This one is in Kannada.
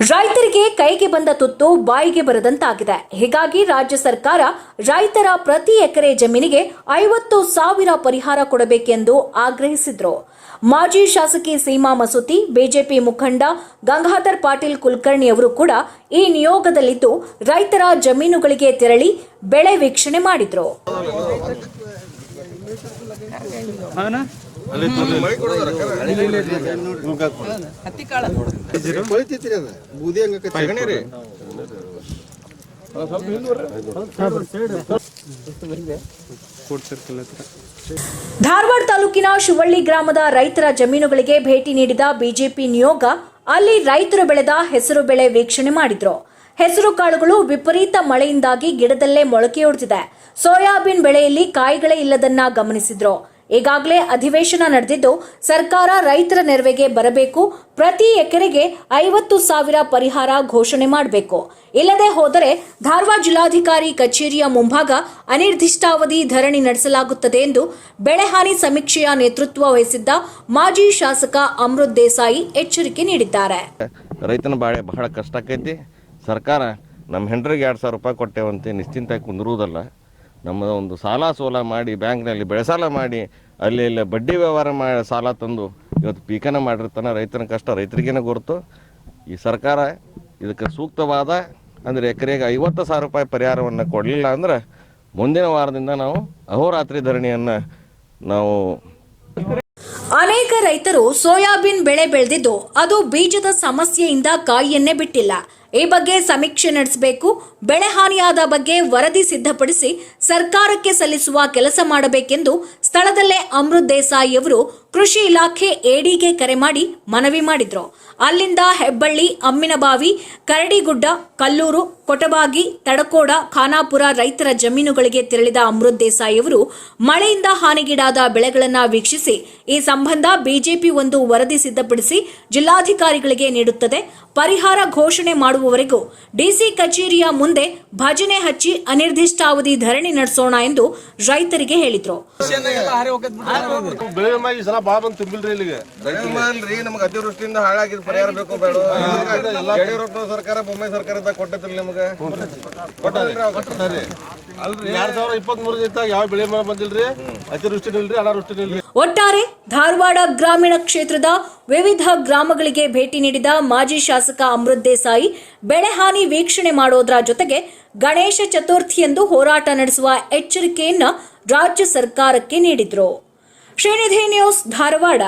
ರೈತರಿಗೆ ಕೈಗೆ ಬಂದ ತುತ್ತು ಬಾಯಿಗೆ ಬರದಂತಾಗಿದೆ. ಹೀಗಾಗಿ ರಾಜ್ಯ ಸರ್ಕಾರ ರೈತರ ಪ್ರತಿ ಎಕರೆ ಜಮೀನಿಗೆ ಐವತ್ತು ಸಾವಿರ ಪರಿಹಾರ ಕೊಡಬೇಕೆಂದು ಆಗ್ರಹಿಸಿದ್ರು. ಮಾಜಿ ಶಾಸಕಿ ಸೀಮಾ ಮಸೂತಿ ಬಿಜೆಪಿ ಮುಖಂಡ ಗಂಗಾಧರ್ ಪಾಟೀಲ್ ಕುಲಕರ್ಣಿ ಅವರು ಕೂಡ ಈ ನಿಯೋಗದಲ್ಲಿದ್ದು ರೈತರ ಜಮೀನುಗಳಿಗೆ ತೆರಳಿ ಬೆಳೆ ವೀಕ್ಷಣೆ ಮಾಡಿದ್ರು. ಹತ್ತಿ ಕಾಳ. ಬೂದಿ ಹಂಗ ತಗಣಿರಿ ಧಾರವಾಡ ತಾಲೂಕಿನ ಶಿವಳ್ಳಿ ಗ್ರಾಮದ ರೈತರ ಜಮೀನುಗಳಿಗೆ ಭೇಟಿ ನೀಡಿದ ಬಿಜೆಪಿ ನಿಯೋಗ, ಅಲ್ಲಿ ರೈತರು ಬೆಳೆದ ಹೆಸರು ಬೆಳೆ ವೀಕ್ಷಣೆ ಮಾಡಿದ್ರು. ಹೆಸರು ಕಾಳುಗಳು ವಿಪರೀತ ಮಳೆಯಿಂದಾಗಿ ಗಿಡದಲ್ಲೇ ಮೊಳಕೆಯೊಡ್ತಿದೆ ಸೋಯಾಬೀನ್ ಬೆಳೆಯಲ್ಲಿ ಕಾಯಿಗಳೇ ಇಲ್ಲದನ್ನ ಗಮನಿಸಿದ್ರು. ಈಗಾಗಲೇ ಅಧಿವೇಶನ ನಡೆದಿದ್ದು, ಸರ್ಕಾರ ರೈತರ ನೆರವಿಗೆ ಬರಬೇಕು, ಪ್ರತಿ ಎಕರೆಗೆ ಐವತ್ತು ಸಾವಿರ ಪರಿಹಾರ ಘೋಷಣೆ ಮಾಡಬೇಕು. ಇಲ್ಲದೆ ಹೋದರೆ ಧಾರವಾಡ ಜಿಲ್ಲಾಧಿಕಾರಿ ಕಚೇರಿಯ ಮುಂಭಾಗ ಅನಿರ್ದಿಷ್ಟಾವಧಿ ಧರಣಿ ನಡೆಸಲಾಗುತ್ತದೆ ಎಂದು ಬೆಳೆಹಾನಿ ಸಮೀಕ್ಷೆಯ ನೇತೃತ್ವ ವಹಿಸಿದ್ದ ಮಾಜಿ ಶಾಸಕ ಅಮೃತ್ ದೇಸಾಯಿ ಎಚ್ಚರಿಕೆ ನೀಡಿದ್ದಾರೆ. ರೈತನ ಬಾಳೆ ಬಹಳ ಕಷ್ಟ ಸರ್ಕಾರ ನಮ್ಮ ಹೆಂಡ್ರಿಗೆ ಎರಡು ಸಾವಿರ ರೂಪಾಯಿ ಕೊಟ್ಟೇವಂತೆ ನಿಶ್ಚಿಂತಾಗಿ ಕುಂದಿರುವುದಲ್ಲ. ನಮ್ಮ ಒಂದು ಸಾಲ ಸೋಲ ಮಾಡಿ ಬ್ಯಾಂಕ್ನಲ್ಲಿ ಬೆಳೆಸಾಲ ಮಾಡಿ, ಅಲ್ಲಿ ಇಲ್ಲಿ ಬಡ್ಡಿ ವ್ಯವಹಾರ ಮಾಡಿ ಸಾಲ ತಂದು ಇವತ್ತು ಪೀಕನ ಮಾಡಿರ್ತಾನೆ, ರೈತನ ಕಷ್ಟ ರೈತರಿಗೇನೆ ಗುರುತು. ಈ ಸರ್ಕಾರ ಇದಕ್ಕೆ ಸೂಕ್ತವಾದ, ಅಂದರೆ ಎಕರೆಗೆ ಐವತ್ತು ಸಾವಿರ ರೂಪಾಯಿ ಪರಿಹಾರವನ್ನು ಕೊಡಲಿಲ್ಲ ಅಂದ್ರೆ ಮುಂದಿನ ವಾರದಿಂದ ನಾವು ಅಹೋರಾತ್ರಿ ಧರಣಿಯನ್ನು ನಾವು ಅನೇಕ ರೈತರು ಸೋಯಾಬೀನ್ ಬೆಳೆ ಬೆಳೆದಿದ್ದು ಅದು ಬೀಜದ ಸಮಸ್ಯೆಯಿಂದ ಕಾಯಿಯನ್ನೇ ಬಿಟ್ಟಿಲ್ಲ. ಈ ಬಗ್ಗೆ ಸಮೀಕ್ಷೆ ನಡೆಸಬೇಕು. ಬೆಳೆ ಹಾನಿಯಾದ ಬಗ್ಗೆ ವರದಿ ಸಿದ್ಧಪಡಿಸಿ ಸರ್ಕಾರಕ್ಕೆ ಸಲ್ಲಿಸುವ ಕೆಲಸ ಮಾಡಬೇಕೆಂದು ಸ್ಥಳದಲ್ಲೇ ಅಮೃತ್ ದೇಸಾಯಿ ಅವರು ಕೃಷಿ ಇಲಾಖೆ ಎಡಿಗೆ ಕರೆ ಮಾಡಿ ಮನವಿ ಮಾಡಿದ್ರು. ಅಲ್ಲಿಂದ ಹೆಬ್ಬಳ್ಳಿ, ಅಮ್ಮಿನಬಾವಿ, ಕರಡಿಗುಡ್ಡ, ಕಲ್ಲೂರು, ಕೊಟಬಾಗಿ, ತಡಕೋಡ, ಖಾನಾಪುರ ರೈತರ ಜಮೀನುಗಳಿಗೆ ತೆರಳಿದ ಅಮೃತ್ ದೇಸಾಯಿ ಅವರು ಮಳೆಯಿಂದ ಹಾನಿಗೀಡಾದ ಬೆಳೆಗಳನ್ನು ವೀಕ್ಷಿಸಿ, ಈ ಸಂಬಂಧ ಬಿಜೆಪಿ ಒಂದು ವರದಿ ಸಿದ್ಧಪಡಿಸಿ ಜಿಲ್ಲಾಧಿಕಾರಿಗಳಿಗೆ ನೀಡುತ್ತದೆ. ಪರಿಹಾರ ಘೋಷಣೆ ಮಾಡುವವರೆಗೂ ಡಿಸಿ ಕಚೇರಿಯ ಮುಂದೆ ಭಜನೆ ಹಚ್ಚಿ ಅನಿರ್ದಿಷ್ಟಾವಧಿ ಧರಣಿ ನಡೆಸೋಣ ಎಂದು ರೈತರಿಗೆ ಹೇಳಿದ್ರು. ಅತಿವೃಷ್ಟಿಯಿಂದ ಹಾಳಾಗಿದ್ ಪರಿಹಾರ ಬೇಕು ಬೇಡ. ಯಡಿಯೂರಪ್ಪ ಸರ್ಕಾರ ಬೊಮ್ಮಾಯಿ ಕೊಟ್ಟತಿಲ್ಲ ನಿಮ್ಗೆ. ಒಟ್ಟಾರೆ ಧಾರವಾಡ ಗ್ರಾಮೀಣ ಕ್ಷೇತ್ರದ ವಿವಿಧ ಗ್ರಾಮಗಳಿಗೆ ಭೇಟಿ ನೀಡಿದ ಮಾಜಿ ಶಾಸಕ ಅಮೃತ್ ದೇಸಾಯಿ, ಬೆಳೆ ವೀಕ್ಷಣೆ ಮಾಡೋದ್ರ ಜೊತೆಗೆ ಗಣೇಶ ಚತುರ್ಥಿಯಂದು ಹೋರಾಟ ನಡೆಸುವ ಎಚ್ಚರಿಕೆಯನ್ನ ರಾಜ್ಯ ಸರ್ಕಾರಕ್ಕೆ ನೀಡಿದ್ರು. ಶ್ರೀನಿಧಿ ನ್ಯೂಸ್, ಧಾರವಾಡ.